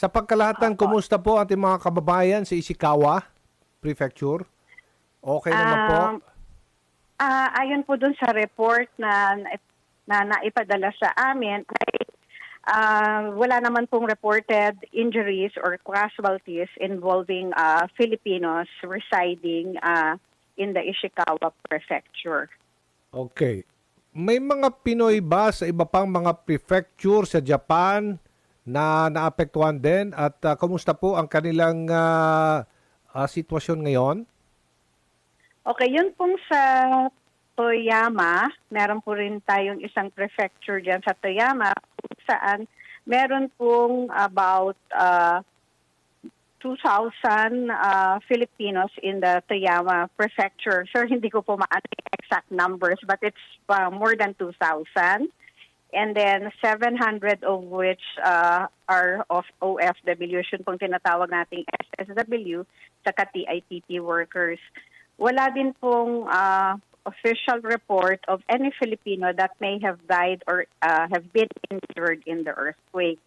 Sa pagkalahatan, kumusta po ating mga kababayan sa Ishikawa Prefecture? Okay naman po? Um, Ah, ayon po dun sa report na na naipadala sa amin ay ah, wala naman pong reported injuries or casualties involving ah, Filipinos residing ah, in the Ishikawa prefecture. Okay. May mga Pinoy ba sa iba pang mga prefecture sa Japan na naapektuhan din? At ah, kumusta po ang kanilang ah, ah, sitwasyon ngayon? Okay, yun pong sa Toyama, meron po rin tayong isang prefecture dyan sa Toyama saan meron pong about uh, 2,000 uh, Filipinos in the Toyama prefecture. Sir, hindi ko po maano yung exact numbers but it's uh, more than 2,000. And then 700 of which uh, are of OFW, yun pong tinatawag nating SSW, saka TITT workers. Wala din pong uh, official report of any Filipino that may have died or uh, have been injured in the earthquake.